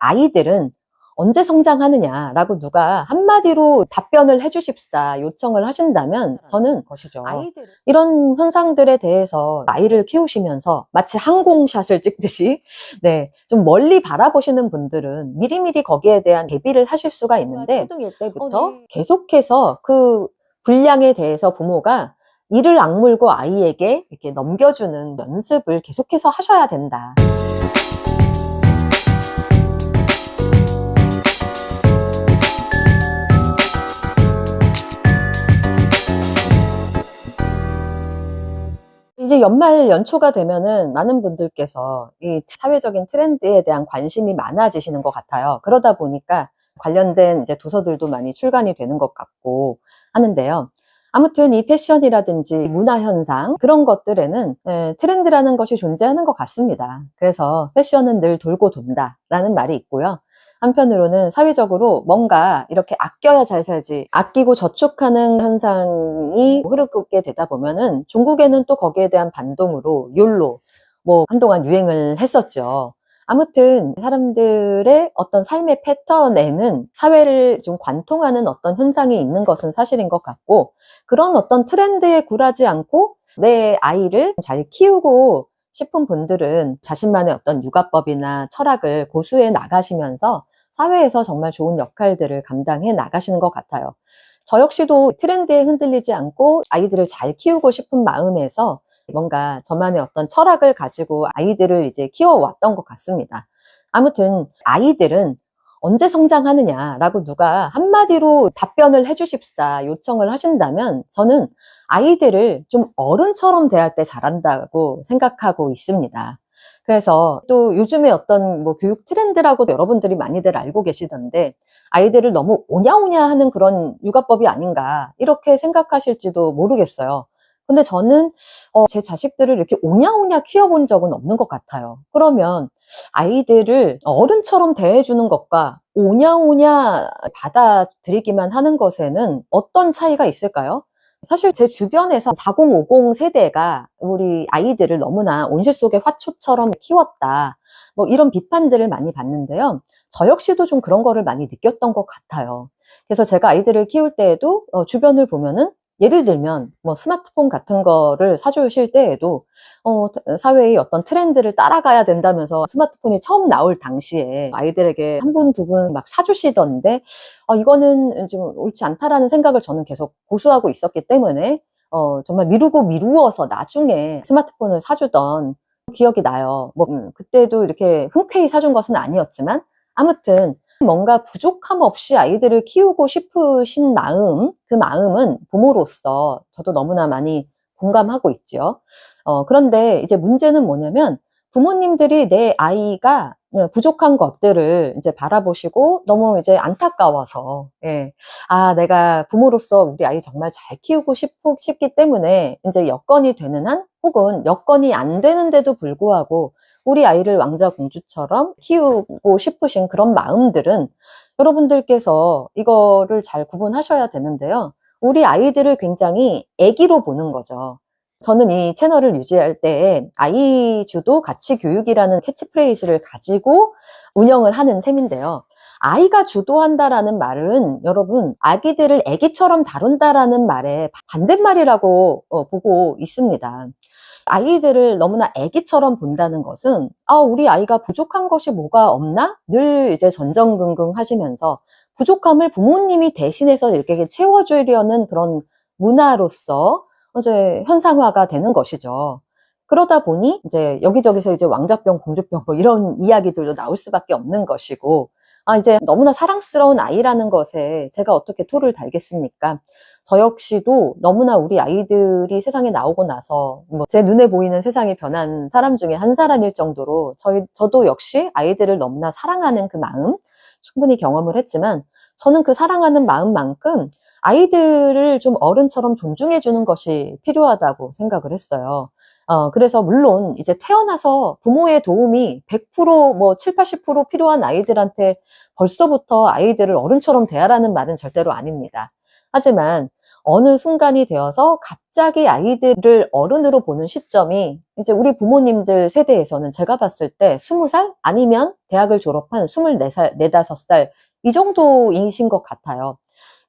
아이들은 언제 성장하느냐라고 누가 한마디로 답변을 해주십사 요청을 하신다면 저는 것이죠. 아이들 이런 현상들에 대해서 아이를 키우시면서 마치 항공샷을 찍듯이 네, 좀 멀리 바라보시는 분들은 미리미리 거기에 대한 대비를 하실 수가 있는데 초등일 때부터 어, 네. 계속해서 그 분량에 대해서 부모가 이를 악물고 아이에게 이렇게 넘겨주는 연습을 계속해서 하셔야 된다. 이제 연말 연초가 되면은 많은 분들께서 이 사회적인 트렌드에 대한 관심이 많아지시는 것 같아요. 그러다 보니까 관련된 이제 도서들도 많이 출간이 되는 것 같고 하는데요. 아무튼 이 패션이라든지 문화 현상 그런 것들에는 에, 트렌드라는 것이 존재하는 것 같습니다. 그래서 패션은 늘 돌고 돈다라는 말이 있고요. 한편으로는 사회적으로 뭔가 이렇게 아껴야 잘 살지, 아끼고 저축하는 현상이 흐르게 되다 보면은 종국에는 또 거기에 대한 반동으로 욜로, 뭐 한동안 유행을 했었죠. 아무튼 사람들의 어떤 삶의 패턴에는 사회를 좀 관통하는 어떤 현상이 있는 것은 사실인 것 같고 그런 어떤 트렌드에 굴하지 않고 내 아이를 잘 키우고 싶은 분들은 자신만의 어떤 육아법이나 철학을 고수해 나가시면서 사회에서 정말 좋은 역할들을 감당해 나가시는 것 같아요. 저 역시도 트렌드에 흔들리지 않고 아이들을 잘 키우고 싶은 마음에서 뭔가 저만의 어떤 철학을 가지고 아이들을 이제 키워왔던 것 같습니다. 아무튼 아이들은 언제 성장하느냐라고 누가 한마디로 답변을 해주십사 요청을 하신다면 저는 아이들을 좀 어른처럼 대할 때 잘한다고 생각하고 있습니다. 그래서 또 요즘에 어떤 뭐 교육 트렌드라고 여러분들이 많이들 알고 계시던데 아이들을 너무 오냐오냐 하는 그런 육아법이 아닌가 이렇게 생각하실지도 모르겠어요. 근데 저는 어, 제 자식들을 이렇게 오냐오냐 키워본 적은 없는 것 같아요. 그러면 아이들을 어른처럼 대해주는 것과 오냐오냐 받아들이기만 하는 것에는 어떤 차이가 있을까요? 사실 제 주변에서 4050 세대가 우리 아이들을 너무나 온실 속의 화초처럼 키웠다. 뭐 이런 비판들을 많이 받는데요. 저 역시도 좀 그런 거를 많이 느꼈던 것 같아요. 그래서 제가 아이들을 키울 때에도 어, 주변을 보면은 예를 들면 뭐 스마트폰 같은 거를 사주실 때에도 어, 사회의 어떤 트렌드를 따라가야 된다면서 스마트폰이 처음 나올 당시에 아이들에게 한 분, 두 분 막 사주시던데 어, 이거는 좀 옳지 않다라는 생각을 저는 계속 고수하고 있었기 때문에 어, 정말 미루고 미루어서 나중에 스마트폰을 사주던 기억이 나요. 뭐 음, 그때도 이렇게 흔쾌히 사준 것은 아니었지만 아무튼 뭔가 부족함 없이 아이들을 키우고 싶으신 마음, 그 마음은 부모로서 저도 너무나 많이 공감하고 있죠. 어, 그런데 이제 문제는 뭐냐면 부모님들이 내 아이가 부족한 것들을 이제 바라보시고 너무 이제 안타까워서, 예. 아, 내가 부모로서 우리 아이 정말 잘 키우고 싶, 싶기 때문에 이제 여건이 되는 한 혹은 여건이 안 되는데도 불구하고 우리 아이를 왕자 공주처럼 키우고 싶으신 그런 마음들은 여러분들께서 이거를 잘 구분하셔야 되는데요. 우리 아이들을 굉장히 애기로 보는 거죠. 저는 이 채널을 유지할 때 아이 주도 가치 교육이라는 캐치프레이즈를 가지고 운영을 하는 셈인데요. 아이가 주도한다라는 말은 여러분 아기들을 애기처럼 다룬다라는 말의 반대말이라고 어, 보고 있습니다. 아이들을 너무나 아기처럼 본다는 것은 아 우리 아이가 부족한 것이 뭐가 없나 늘 이제 전전긍긍 하시면서 부족함을 부모님이 대신해서 이렇게 채워주려는 그런 문화로서 이제 현상화가 되는 것이죠. 그러다 보니 이제 여기저기서 이제 왕자병, 공주병 뭐 이런 이야기들도 나올 수밖에 없는 것이고 아 이제 너무나 사랑스러운 아이라는 것에 제가 어떻게 토를 달겠습니까? 저 역시도 너무나 우리 아이들이 세상에 나오고 나서 뭐 제 눈에 보이는 세상이 변한 사람 중에 한 사람일 정도로 저희 저도 역시 아이들을 너무나 사랑하는 그 마음 충분히 경험을 했지만 저는 그 사랑하는 마음만큼 아이들을 좀 어른처럼 존중해 주는 것이 필요하다고 생각을 했어요. 어, 그래서 물론 이제 태어나서 부모의 도움이 100%뭐 7, 80% 필요한 아이들한테 벌써부터 아이들을 어른처럼 대하라는 말은 절대로 아닙니다. 하지만 어느 순간이 되어서 갑자기 아이들을 어른으로 보는 시점이 이제 우리 부모님들 세대에서는 제가 봤을 때 20살 아니면 대학을 졸업한 24살, 4, 5살 이 정도이신 것 같아요.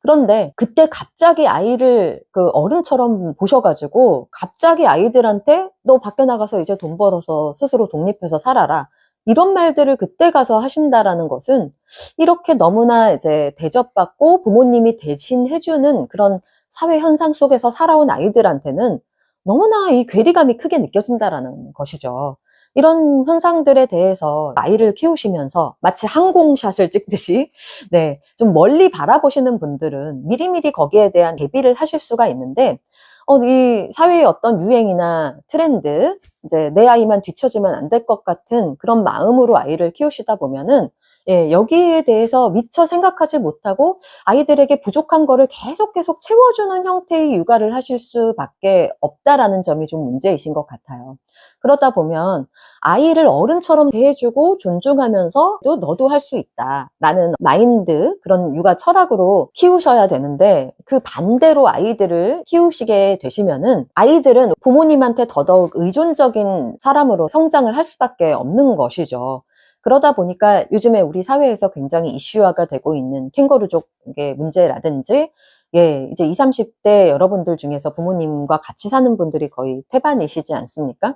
그런데 그때 갑자기 아이를 그 어른처럼 보셔가지고 갑자기 아이들한테 너 밖에 나가서 이제 돈 벌어서 스스로 독립해서 살아라. 이런 말들을 그때 가서 하신다라는 것은 이렇게 너무나 이제 대접받고 부모님이 대신 해주는 그런 사회 현상 속에서 살아온 아이들한테는 너무나 이 괴리감이 크게 느껴진다라는 것이죠. 이런 현상들에 대해서 아이를 키우시면서 마치 항공샷을 찍듯이 네, 좀 멀리 바라보시는 분들은 미리미리 거기에 대한 대비를 하실 수가 있는데 어, 이 사회의 어떤 유행이나 트렌드, 이제 내 아이만 뒤처지면 안 될 것 같은 그런 마음으로 아이를 키우시다 보면은 예, 여기에 대해서 미처 생각하지 못하고 아이들에게 부족한 거를 계속 계속 채워주는 형태의 육아를 하실 수밖에 없다라는 점이 좀 문제이신 것 같아요. 그러다 보면 아이를 어른처럼 대해주고 존중하면서 또 너도 할 수 있다 라는 마인드 그런 육아 철학으로 키우셔야 되는데 그 반대로 아이들을 키우시게 되시면은 아이들은 부모님한테 더더욱 의존적인 사람으로 성장을 할 수밖에 없는 것이죠. 그러다 보니까 요즘에 우리 사회에서 굉장히 이슈화가 되고 있는 캥거루족의 문제라든지 예, 이제 20, 30대 여러분들 중에서 부모님과 같이 사는 분들이 거의 태반이시지 않습니까?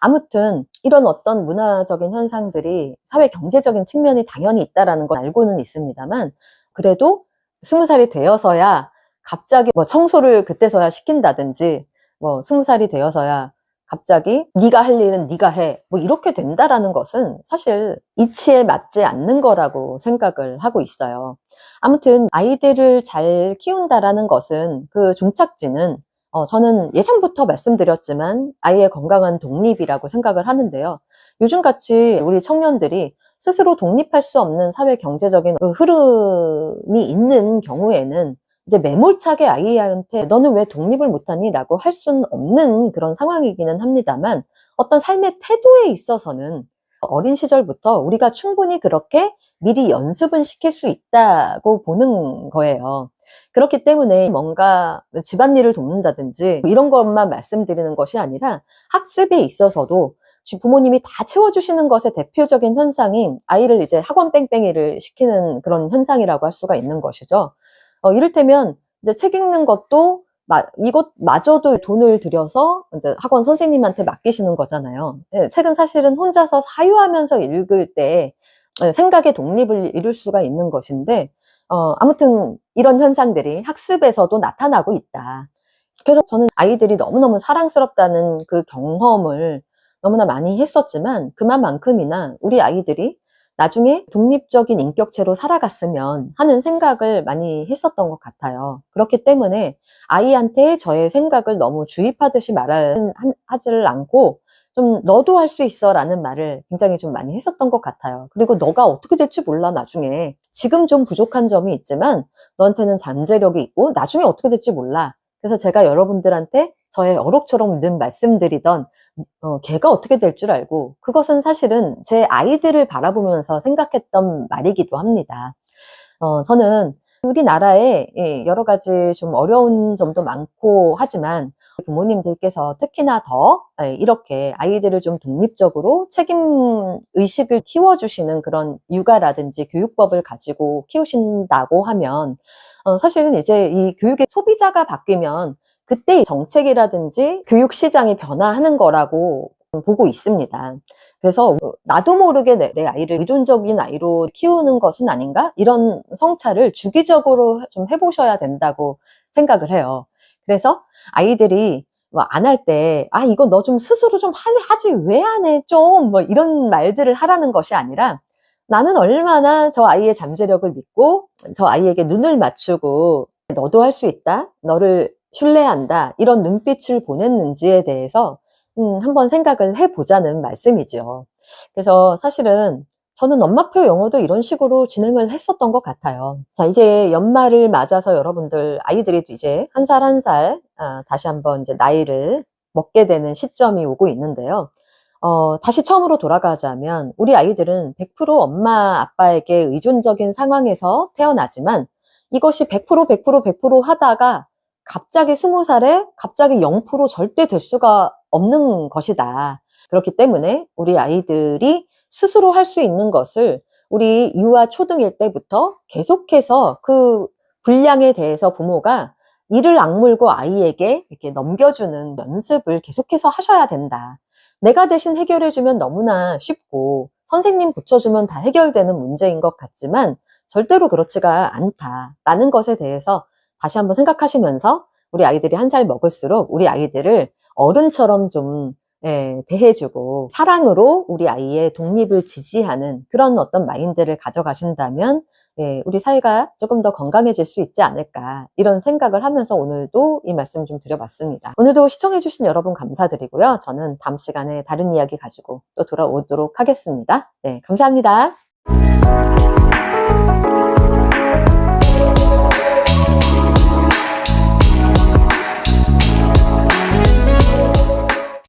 아무튼 이런 어떤 문화적인 현상들이 사회 경제적인 측면이 당연히 있다라는 걸 알고는 있습니다만 그래도 스무 살이 되어서야 갑자기 뭐 청소를 그때서야 시킨다든지 뭐 스무 살이 되어서야 갑자기 네가 할 일은 네가 해. 뭐 이렇게 된다라는 것은 사실 이치에 맞지 않는 거라고 생각을 하고 있어요. 아무튼 아이들을 잘 키운다라는 것은 그 종착지는 어, 저는 예전부터 말씀드렸지만 아이의 건강한 독립이라고 생각을 하는데요. 요즘같이 우리 청년들이 스스로 독립할 수 없는 사회 경제적인 그 흐름이 있는 경우에는 이제 매몰차게 아이한테 너는 왜 독립을 못하니? 라고 할 수는 없는 그런 상황이기는 합니다만 어떤 삶의 태도에 있어서는 어린 시절부터 우리가 충분히 그렇게 미리 연습은 시킬 수 있다고 보는 거예요. 그렇기 때문에 뭔가 집안일을 돕는다든지 이런 것만 말씀드리는 것이 아니라 학습에 있어서도 부모님이 다 채워주시는 것의 대표적인 현상이 아이를 이제 학원 뺑뺑이를 시키는 그런 현상이라고 할 수가 있는 것이죠. 어, 이를테면 이제 책 읽는 것도 마, 이것마저도 돈을 들여서 이제 학원 선생님한테 맡기시는 거잖아요. 네, 책은 사실은 혼자서 사유하면서 읽을 때 예, 생각의 독립을 이룰 수가 있는 것인데 어, 아무튼 이런 현상들이 학습에서도 나타나고 있다. 그래서 저는 아이들이 너무너무 사랑스럽다는 그 경험을 너무나 많이 했었지만 그만큼이나 우리 아이들이 나중에 독립적인 인격체로 살아갔으면 하는 생각을 많이 했었던 것 같아요. 그렇기 때문에 아이한테 저의 생각을 너무 주입하듯이 말하지를 않고 좀 너도 할 수 있어 라는 말을 굉장히 좀 많이 했었던 것 같아요. 그리고 너가 어떻게 될지 몰라 나중에 지금 좀 부족한 점이 있지만 너한테는 잠재력이 있고 나중에 어떻게 될지 몰라. 그래서 제가 여러분들한테 저의 어록처럼 늘 말씀드리던 어, 걔가 어떻게 될 줄 알고 그것은 사실은 제 아이들을 바라보면서 생각했던 말이기도 합니다. 어, 저는 우리나라에 예, 여러 가지 좀 어려운 점도 많고 하지만 부모님들께서 특히나 더 예, 이렇게 아이들을 좀 독립적으로 책임 의식을 키워주시는 그런 육아라든지 교육법을 가지고 키우신다고 하면 어, 사실은 이제 이 교육의 소비자가 바뀌면 그때 정책이라든지 교육 시장이 변화하는 거라고 보고 있습니다. 그래서 나도 모르게 내, 내, 아이를 의존적인 아이로 키우는 것은 아닌가? 이런 성찰을 주기적으로 좀 해보셔야 된다고 생각을 해요. 그래서 아이들이 뭐 안 할 때, 아, 이거 너 좀 스스로 좀 하지, 왜 안 해? 좀, 뭐 이런 말들을 하라는 것이 아니라 나는 얼마나 저 아이의 잠재력을 믿고 저 아이에게 눈을 맞추고 너도 할 수 있다. 너를 신뢰한다. 이런 눈빛을 보냈는지에 대해서 음, 한번 생각을 해보자는 말씀이죠. 그래서 사실은 저는 엄마표 영어도 이런 식으로 진행을 했었던 것 같아요. 자, 이제 연말을 맞아서 여러분들 아이들이 이제 한살 한살 아, 다시 한번 이제 나이를 먹게 되는 시점이 오고 있는데요. 어, 다시 처음으로 돌아가자면 우리 아이들은 100% 엄마 아빠에게 의존적인 상황에서 태어나지만 이것이 100% 100% 100% 하다가 갑자기 스무 살에 갑자기 0% 절대 될 수가 없는 것이다. 그렇기 때문에 우리 아이들이 스스로 할 수 있는 것을 우리 유아 초등일 때부터 계속해서 그 분량에 대해서 부모가 이를 악물고 아이에게 이렇게 넘겨주는 연습을 계속해서 하셔야 된다. 내가 대신 해결해주면 너무나 쉽고 선생님 붙여주면 다 해결되는 문제인 것 같지만 절대로 그렇지가 않다라는 것에 대해서 다시 한번 생각하시면서 우리 아이들이 한 살 먹을수록 우리 아이들을 어른처럼 좀 예, 대해주고 사랑으로 우리 아이의 독립을 지지하는 그런 어떤 마인드를 가져가신다면 예, 우리 사회가 조금 더 건강해질 수 있지 않을까 이런 생각을 하면서 오늘도 이 말씀 좀 드려봤습니다. 오늘도 시청해주신 여러분 감사드리고요. 저는 다음 시간에 다른 이야기 가지고 또 돌아오도록 하겠습니다. 네, 감사합니다.